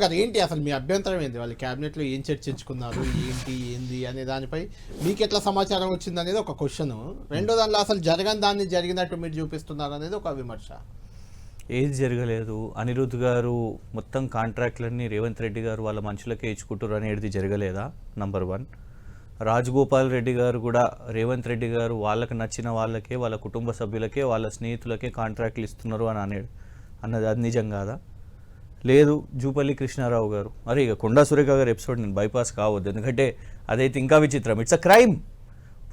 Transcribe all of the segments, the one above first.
కదా ఏంటి అసలు మీ అభ్యంతరం ఏంది? వాళ్ళు క్యాబినెట్లో ఏం చర్చించుకున్నారు? ఏంటి ఏంది అనే దానిపై మీకు ఎట్లా సమాచారం వచ్చింది అనేది ఒక క్వశ్చన్. రెండో దానిలో అసలు జరగని దాన్ని జరిగినట్టు మీరు చూపిస్తున్నారు అనేది ఒక విమర్శ. ఏది జరగలేదు. అనిరుద్ధ్ గారు మొత్తం కాంట్రాక్ట్లన్నీ రేవంత్ రెడ్డి గారు వాళ్ళ మనుషులకే ఇచ్చుకుంటారు అనేది జరగలేదా? నంబర్ వన్ రాజగోపాల్ రెడ్డి గారు కూడా రేవంత్ రెడ్డి గారు వాళ్ళకి నచ్చిన వాళ్ళకే వాళ్ళ కుటుంబ సభ్యులకే వాళ్ళ స్నేహితులకే కాంట్రాక్ట్లు ఇస్తున్నారు అని అనే అన్నది అది నిజం కాదా? లేదు జూపల్లి కృష్ణారావు గారు. మరి ఇక కొండా సురేఖ గారు ఎపిసోడ్ నేను బైపాస్ కావద్దు. ఎందుకంటే అదైతే ఇంకా విచిత్రం. ఇట్స్ అ క్రైమ్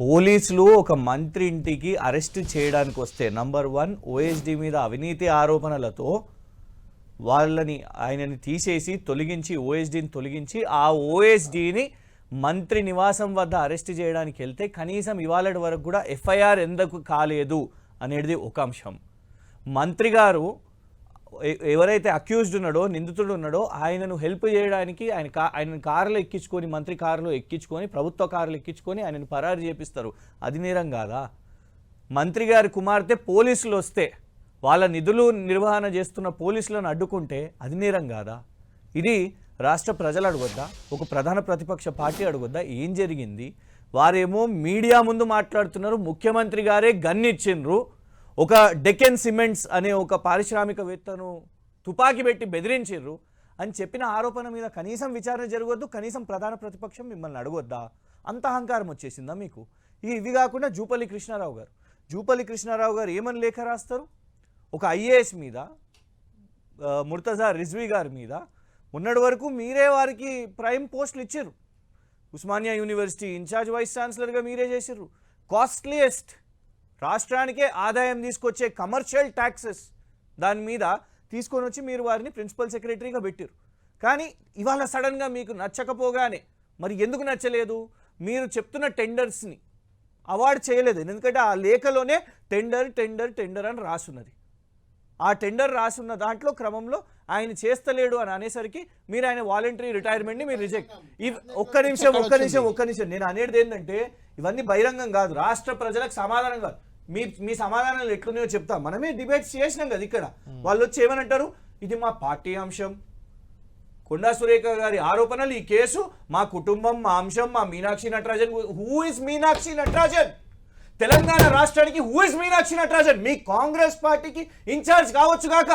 పోలీసులు ఒక మంత్రి ఇంటికి అరెస్ట్ చేయడానికి వస్తే నంబర్ వన్ ఓఎస్డి మీద అవినీతి ఆరోపణలతో వాళ్ళని ఆయనని తీసేసి తొలగించి ఓఎస్డీని తొలగించి ఆ ఓఎస్డీని మంత్రి నివాసం వద్ద అరెస్ట్ చేయడానికి వెళ్తే కనీసం ఇవాళ వరకు కూడా ఎఫ్ఐఆర్ ఎందుకు కాలేదు అనేది ఒక అంశం. మంత్రి గారు ఎవరైతే అక్యూజ్డ్ ఉన్నాడో నిందితుడు ఉన్నాడో ఆయనను హెల్ప్ చేయడానికి ఆయన కా ఆయన కారులో ఎక్కించుకొని మంత్రి కారులో ఎక్కించుకొని ప్రభుత్వ కారులు ఎక్కించుకొని ఆయనను పరారు చేపిస్తారు. అది నేరం కాదా? మంత్రి గారి కుమార్తె పోలీసులు వస్తే వాళ్ళ నిధులు నిర్వహణ చేస్తున్న పోలీసులను అడ్డుకుంటే అది నేరం కాదా? ఇది రాష్ట్ర ప్రజలు అడగొద్దా? ఒక ప్రధాన ప్రతిపక్ష పార్టీ అడగొద్దా? ఏం జరిగింది? వారేమో మీడియా ముందు మాట్లాడుతున్నారు ముఖ్యమంత్రి గారే గన్నిచ్చిండ్రు ఒక డెకెన్ సిమెంట్స్ అనే ఒక పారిశ్రామికవేత్తను తుపాకీ పెట్టి బెదిరించారు అని చెప్పిన ఆరోపణ మీద కనీసం విచారణ జరగవద్దు కనీసం ప్రధాన ప్రతిపక్షం మిమ్మల్ని అడగొద్దా? అంత అహంకారం వచ్చేసిందా మీకు? ఇక ఇవి కాకుండా జూపల్లి కృష్ణారావు గారు. జూపల్లి కృష్ణారావు గారు ఏమని లేఖ రాస్తారు? ఒక ఐఏఎస్ మీద ముర్తజా రిజ్వీ గారి మీద ఉన్నటి వరకు మీరే వారికి ప్రైమ్ పోస్టులు ఇచ్చారు ఉస్మానియా యూనివర్సిటీ ఇన్ఛార్జ్ వైస్ ఛాన్సలర్గా మీరే చేశారు కాస్ట్లీయెస్ట్ రాష్ట్రానికే ఆదాయం తీసుకొచ్చే కమర్షియల్ ట్యాక్సెస్ దాని మీద తీసుకొని వచ్చి మీరు వారిని ప్రిన్సిపల్ సెక్రటరీగా పెట్టారు కానీ ఇవాళ సడన్గా మీకు నచ్చకపోగానే మరి ఎందుకు నచ్చలేదు? మీరు చెప్తున్న టెండర్స్ని అవార్డు చేయలేదు. ఎందుకంటే ఆ లేఖలోనే టెండర్ టెండర్ టెండర్ అని రాసున్నది. ఆ టెండర్ రాసున్న దాంట్లో క్రమంలో ఆయన చేస్తలేడు అని అనేసరికి మీరు ఆయన వాలంటరీ రిటైర్మెంట్ని మీరు రిజెక్ట్ ఒక్క నిమిషం ఒక్క నిమిషం ఒక్క నిమిషం. నేను అనేది ఏంటంటే ఇవన్నీ బహిరంగం కాదు. రాష్ట్ర ప్రజలకు సమాధానం కాదు. మీ మీ సమాధానాలు ఎట్లున్నాయో చెప్తా. మనమే డిబేట్స్ చేసినాం కదా ఇక్కడ. వాళ్ళు వచ్చి ఏమనంటారు? ఇది మా పార్టీ అంశం. కొండా సురేఖ గారి ఆరోపణలు ఈ కేసు మా కుటుంబం మా అంశం మా Meenakshi Natarajan. Who is Meenakshi Natarajan? Telangana రాష్ట్రానికి హూ ఇస్ మీనాక్షి నటరాజన్? మీ కాంగ్రెస్ పార్టీకి ఇన్ఛార్జ్ కావచ్చు కాక.